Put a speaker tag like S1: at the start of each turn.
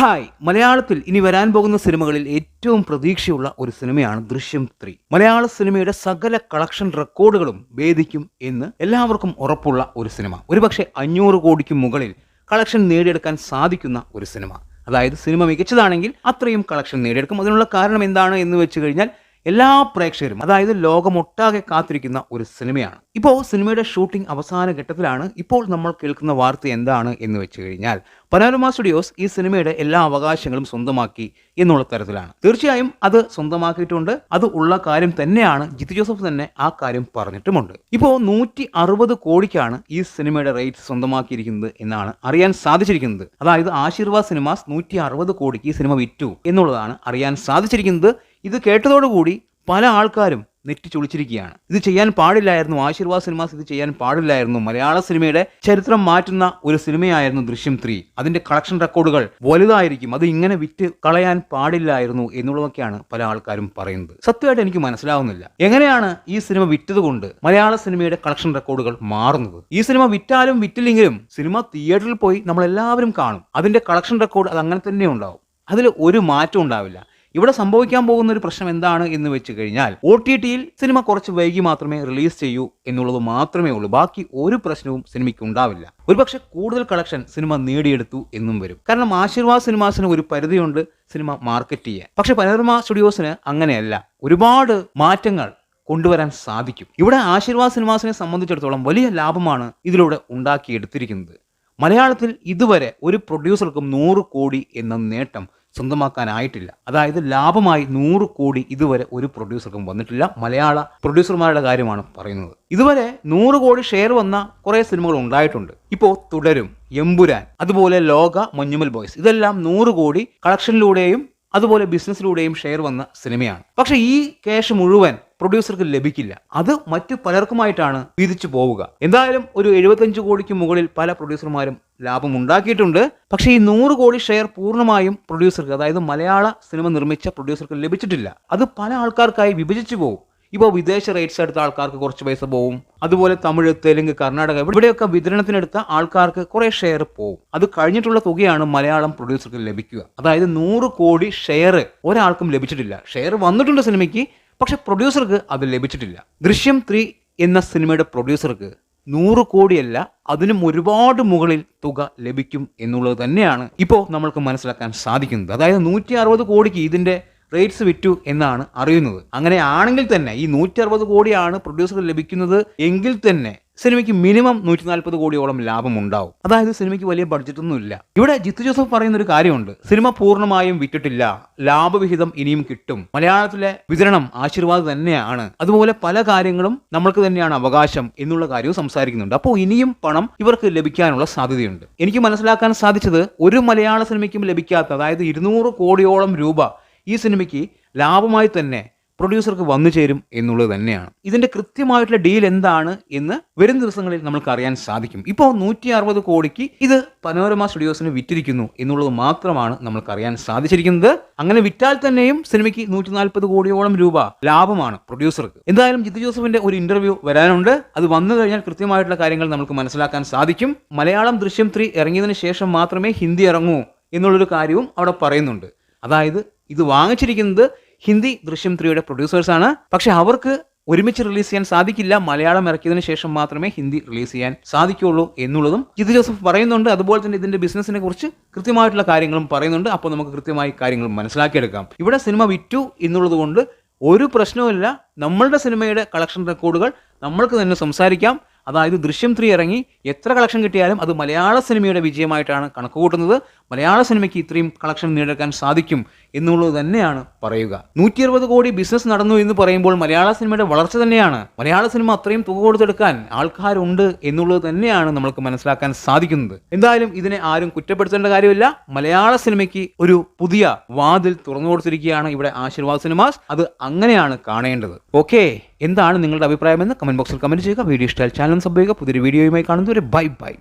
S1: Hi. മലയാളത്തിൽ ഇനി വരാൻ പോകുന്ന സിനിമകളിൽ ഏറ്റവും പ്രതീക്ഷയുള്ള ഒരു സിനിമയാണ് ദൃശ്യം ത്രീ. മലയാള സിനിമയുടെ സകല കളക്ഷൻ റെക്കോർഡുകളും ഭേദിക്കും എന്ന് എല്ലാവർക്കും ഉറപ്പുള്ള ഒരു സിനിമ. ഒരുപക്ഷെ അഞ്ഞൂറ് കോടിക്ക് മുകളിൽ കളക്ഷൻ നേടിയെടുക്കാൻ സാധിക്കുന്ന ഒരു സിനിമ. അതായത് സിനിമ മികച്ചതാണെങ്കിൽ അത്രയും കളക്ഷൻ നേടിയെടുക്കും. അതിനുള്ള കാരണം എന്താണ് എന്ന് വെച്ച് കഴിഞ്ഞാൽ എല്ലാ പ്രേക്ഷകരും അതായത് ലോകമൊട്ടാകെ കാത്തിരിക്കുന്ന ഒരു സിനിമയാണ്. ഇപ്പോൾ സിനിമയുടെ ഷൂട്ടിംഗ് അവസാന ഘട്ടത്തിലാണ്. ഇപ്പോൾ നമ്മൾ കേൾക്കുന്ന വാർത്ത എന്താണ് എന്ന് വെച്ച് കഴിഞ്ഞാൽ പനോരമ സ്റ്റുഡിയോസ് ഈ സിനിമയുടെ എല്ലാ അവകാശങ്ങളും സ്വന്തമാക്കി എന്നുള്ള തരത്തിലാണ്. തീർച്ചയായും അത് സ്വന്തമാക്കിയിട്ടുണ്ട്. അത് ഉള്ള കാര്യം തന്നെയാണ്. ജിത്തു ജോസഫ് തന്നെ ആ കാര്യം പറഞ്ഞിട്ടുമുണ്ട്. ഇപ്പോൾ നൂറ്റി അറുപത് കോടിക്കാണ് ഈ സിനിമയുടെ റേറ്റ് സ്വന്തമാക്കിയിരിക്കുന്നത് എന്നാണ് അറിയാൻ സാധിച്ചിരിക്കുന്നത്. അതായത് ആശീർവാദ് സിനിമാസ് നൂറ്റി അറുപത് കോടിക്ക് ഈ സിനിമ വിറ്റു എന്നുള്ളതാണ് അറിയാൻ സാധിച്ചിരിക്കുന്നത്. ഇത് കേട്ടതോടുകൂടി പല ആൾക്കാരും നെറ്റി ചൊളിച്ചിരിക്കുകയാണ്. ഇത് ചെയ്യാൻ പാടില്ലായിരുന്നു ആശീർവാദ് സിനിമാസ് ഇത് ചെയ്യാൻ പാടില്ലായിരുന്നു. മലയാള സിനിമയുടെ ചരിത്രം മാറ്റുന്ന ഒരു സിനിമയായിരുന്നു ദൃശ്യം ത്രീ. അതിന്റെ കളക്ഷൻ റെക്കോർഡുകൾ വലുതായിരിക്കും. അത് ഇങ്ങനെ വിറ്റ് കളയാൻ പാടില്ലായിരുന്നു എന്നുള്ളതൊക്കെയാണ് പല ആൾക്കാരും പറയുന്നത്. സത്യമായിട്ട് എനിക്ക് മനസ്സിലാവുന്നില്ല. എങ്ങനെയാണ് ഈ സിനിമ വിറ്റതുകൊണ്ട് മലയാള സിനിമയുടെ കളക്ഷൻ റെക്കോർഡുകൾ മാറുന്നത്? ഈ സിനിമ വിറ്റാലും വിറ്റില്ലെങ്കിലും സിനിമ തിയേറ്ററിൽ പോയി നമ്മൾ എല്ലാവരും കാണും. അതിന്റെ കളക്ഷൻ റെക്കോർഡ് അത് അങ്ങനെ തന്നെ ഉണ്ടാവും. അതിൽ ഒരു മാറ്റം ഉണ്ടാവില്ല. ഇവിടെ സംഭവിക്കാൻ പോകുന്ന ഒരു പ്രശ്നം എന്താണ് എന്ന് വെച്ച് കഴിഞ്ഞാൽ ഒ ടി ടിയിൽ സിനിമ കുറച്ച് വൈകി മാത്രമേ റിലീസ് ചെയ്യൂ എന്നുള്ളത് മാത്രമേ ഉള്ളൂ. ബാക്കി ഒരു പ്രശ്നവും സിനിമയ്ക്ക് ഉണ്ടാവില്ല. ഒരുപക്ഷെ കൂടുതൽ കളക്ഷൻ സിനിമ നേടിയെടുത്തു എന്നും വരും. കാരണം ആശീർവാദ് സിനിമാസിന് ഒരു പരിധിയുണ്ട് സിനിമ മാർക്കറ്റ് ചെയ്യാൻ. പക്ഷെ പനോരമ സ്റ്റുഡിയോസിന് അങ്ങനെയല്ല. ഒരുപാട് മാറ്റങ്ങൾ കൊണ്ടുവരാൻ സാധിക്കും. ഇവിടെ ആശീർവാദ് സിനിമാസിനെ സംബന്ധിച്ചിടത്തോളം വലിയ ലാഭമാണ് ഇതിലൂടെ ഉണ്ടാക്കിയെടുത്തിരിക്കുന്നത്. മലയാളത്തിൽ ഇതുവരെ ഒരു പ്രൊഡ്യൂസർക്കും നൂറ് കോടി എന്ന നേട്ടം സ്വന്തമാക്കാനായിട്ടില്ല. അതായത് ലാഭമായി നൂറ് കോടി ഇതുവരെ ഒരു പ്രൊഡ്യൂസർക്കും വന്നിട്ടില്ല. മലയാള പ്രൊഡ്യൂസർമാരുടെ കാര്യമാണ് പറയുന്നത്. ഇതുവരെ നൂറ് കോടി ഷെയർ വന്ന കുറേ സിനിമകൾ ഉണ്ടായിട്ടുണ്ട്. ഇപ്പോൾ തുടരും. എമ്പുരാൻ അതുപോലെ ലോക മഞ്ഞുമൽ ബോയ്സ് ഇതെല്ലാം നൂറ് കോടി കളക്ഷനിലൂടെയും അതുപോലെ ബിസിനസ്സിലൂടെയും ഷെയർ വന്ന സിനിമയാണ്. പക്ഷെ ഈ ക്യാഷ് മുഴുവൻ പ്രൊഡ്യൂസർക്ക് ലഭിക്കില്ല. അത് മറ്റു പലർക്കുമായിട്ടാണ് വീതിച്ചു പോവുക. എന്തായാലും ഒരു എഴുപത്തഞ്ച് കോടിക്ക് മുകളിൽ പല പ്രൊഡ്യൂസർമാരും ലാഭം ഉണ്ടാക്കിയിട്ടുണ്ട് പക്ഷേ ഈ നൂറ് കോടി ഷെയർ പൂർണമായും പ്രൊഡ്യൂസർക്ക് അതായത് മലയാള സിനിമ നിർമ്മിച്ച പ്രൊഡ്യൂസർക്ക് ലഭിച്ചിട്ടില്ല. അത് പല ആൾക്കാർക്കായി വിഭജിച്ചു പോകും ഇപ്പോൾ വിദേശ റേറ്റ്സ് എടുത്ത ആൾക്കാർക്ക് കുറച്ച് പൈസ പോവും. അതുപോലെ തമിഴ് തെലുങ്ക് കർണാടക ഇവിടെയൊക്കെ വിതരണത്തിനെടുത്ത ആൾക്കാർക്ക് കുറേ ഷെയർ പോവും. അത് കഴിഞ്ഞിട്ടുള്ള തുകയാണ് മലയാളം പ്രൊഡ്യൂസർക്ക് ലഭിക്കുക. അതായത് നൂറ് കോടി ഷെയർ ഒരാൾക്കും ലഭിച്ചിട്ടില്ല. ഷെയർ വന്നിട്ടുണ്ട് സിനിമയ്ക്ക് പക്ഷെ പ്രൊഡ്യൂസർക്ക് അത് ലഭിച്ചിട്ടില്ല. ദൃശ്യം ത്രീ എന്ന സിനിമയുടെ പ്രൊഡ്യൂസർക്ക് നൂറ് കോടിയല്ല അതിനും ഒരുപാട് മുകളിൽ തുക ലഭിക്കും എന്നുള്ളത് തന്നെയാണ് ഇപ്പോൾ നമ്മൾക്ക് മനസ്സിലാക്കാൻ സാധിക്കുന്നത്. അതായത് നൂറ്റി കോടിക്ക് ഇതിന്റെ റേറ്റ്സ് വിറ്റു എന്നാണ് അറിയുന്നത്. അങ്ങനെ ആണെങ്കിൽ തന്നെ ഈ നൂറ്റി അറുപത് കോടിയാണ് പ്രൊഡ്യൂസർക്ക് ലഭിക്കുന്നത് എങ്കിൽ തന്നെ സിനിമയ്ക്ക് മിനിമം നൂറ്റി നാൽപ്പത് കോടിയോളം ലാഭം ഉണ്ടാവും അതായത് സിനിമയ്ക്ക് വലിയ ബഡ്ജറ്റ് ഒന്നും ഇല്ല ഇവിടെ ജിത്തു ജോസഫ് പറയുന്ന ഒരു കാര്യമുണ്ട്. സിനിമ പൂർണമായും വിറ്റിട്ടില്ല. ലാഭവിഹിതം ഇനിയും കിട്ടും. മലയാളത്തിലെ വിതരണം ആശീർവാദം തന്നെയാണ്. അതുപോലെ പല കാര്യങ്ങളും നമ്മൾക്ക് തന്നെയാണ് അവകാശം എന്നുള്ള കാര്യവും സംസാരിക്കുന്നുണ്ട്. അപ്പോൾ ഇനിയും പണം ഇവർക്ക് ലഭിക്കാനുള്ള സാധ്യതയുണ്ട്. എനിക്ക് മനസ്സിലാക്കാൻ സാധിച്ചത് ഒരു മലയാള സിനിമയ്ക്കും ലഭിക്കാത്ത അതായത് ഇരുന്നൂറ് കോടിയോളം രൂപ ഈ സിനിമയ്ക്ക് ലാഭമായി തന്നെ പ്രൊഡ്യൂസർക്ക് വന്നു ചേരും എന്നുള്ളത് തന്നെയാണ്. ഇതിന്റെ കൃത്യമായിട്ടുള്ള ഡീൽ എന്താണ് എന്ന് വരും ദിവസങ്ങളിൽ നമ്മൾക്ക് അറിയാൻ സാധിക്കും. ഇപ്പോൾ നൂറ്റി അറുപത് കോടിക്ക് ഇത് പനോരമ സ്റ്റുഡിയോസിന് വിറ്റിരിക്കുന്നു എന്നുള്ളത് മാത്രമാണ് നമ്മൾക്ക് അറിയാൻ സാധിച്ചിരിക്കുന്നത്. അങ്ങനെ വിറ്റാൽ തന്നെയും സിനിമയ്ക്ക് നൂറ്റി നാൽപ്പത് കോടിയോളം രൂപ ലാഭമാണ് പ്രൊഡ്യൂസർക്ക്. എന്തായാലും ജിത്തു ജോസഫിന്റെ ഒരു ഇന്റർവ്യൂ വരാനുണ്ട്. അത് വന്നു കഴിഞ്ഞാൽ കൃത്യമായിട്ടുള്ള കാര്യങ്ങൾ നമുക്ക് മനസ്സിലാക്കാൻ സാധിക്കും. മലയാളം ദൃശ്യം ത്രീ ഇറങ്ങിയതിനു ശേഷം മാത്രമേ ഹിന്ദി ഇറങ്ങൂ എന്നുള്ളൊരു കാര്യവും അവിടെ പറയുന്നുണ്ട്. അതായത് ഇത് വാങ്ങിച്ചിരിക്കുന്നത് ഹിന്ദി ദൃശ്യം ത്രീയുടെ പ്രൊഡ്യൂസേഴ്സാണ് പക്ഷെ അവർക്ക് ഒരുമിച്ച് റിലീസ് ചെയ്യാൻ സാധിക്കില്ല. മലയാളം ഇറക്കിയതിനു ശേഷം മാത്രമേ ഹിന്ദി റിലീസ് ചെയ്യാൻ സാധിക്കുള്ളൂ എന്നുള്ളതും ജിതു ജോസഫ് പറയുന്നുണ്ട്. അതുപോലെ തന്നെ ഇതിന്റെ ബിസിനസിനെ കുറിച്ച് കൃത്യമായിട്ടുള്ള കാര്യങ്ങളും പറയുന്നുണ്ട്. അപ്പോൾ നമുക്ക് കൃത്യമായി കാര്യങ്ങൾ മനസ്സിലാക്കിയെടുക്കാം. ഇവിടെ സിനിമ വിറ്റു എന്നുള്ളത് കൊണ്ട് ഒരു പ്രശ്നവുമില്ല നമ്മളുടെ സിനിമയുടെ കളക്ഷൻ റെക്കോർഡുകൾ നമ്മൾക്ക് തന്നെ സംസാരിക്കാം. അതായത് ദൃശ്യം ത്രീ ഇറങ്ങി എത്ര കളക്ഷൻ കിട്ടിയാലും അത് മലയാള സിനിമയുടെ വിജയമായിട്ടാണ് കണക്ക് കൂട്ടുന്നത് മലയാള സിനിമയ്ക്ക് ഇത്രയും കളക്ഷൻ നേടിയെടുക്കാൻ സാധിക്കും എന്നുള്ളത് തന്നെയാണ് പറയുക. നൂറ്റി അറുപത് കോടി ബിസിനസ് നടന്നു എന്ന് പറയുമ്പോൾ മലയാള സിനിമയുടെ വളർച്ച തന്നെയാണ്. മലയാള സിനിമ അത്രയും തുക കൊടുത്തെടുക്കാൻ ആൾക്കാരുണ്ട് എന്നുള്ളത് തന്നെയാണ് നമ്മൾക്ക് മനസ്സിലാക്കാൻ സാധിക്കുന്നത്. എന്തായാലും ഇതിനെ ആരും കുറ്റപ്പെടുത്തേണ്ട കാര്യമില്ല. മലയാള സിനിമയ്ക്ക് ഒരു പുതിയ വാതിൽ തുറന്നു കൊടുത്തിരിക്കുകയാണ് ഇവിടെ ആശീർവാദ് സിനിമാസ്. അത് അങ്ങനെയാണ് കാണേണ്ടത്. ഓക്കെ എന്താണ് നിങ്ങളുടെ അഭിപ്രായമെന്ന് കമന്റ് ബോക്സിൽ കമന്റ് ചെയ്യുക. വീഡിയോ ഇഷ്ടമായാൽ ചാനൽ സബ് ചെയ്യുക. പുതിയൊരു വീഡിയോയുമായി കാണുന്നവരെ ബൈ ബൈ.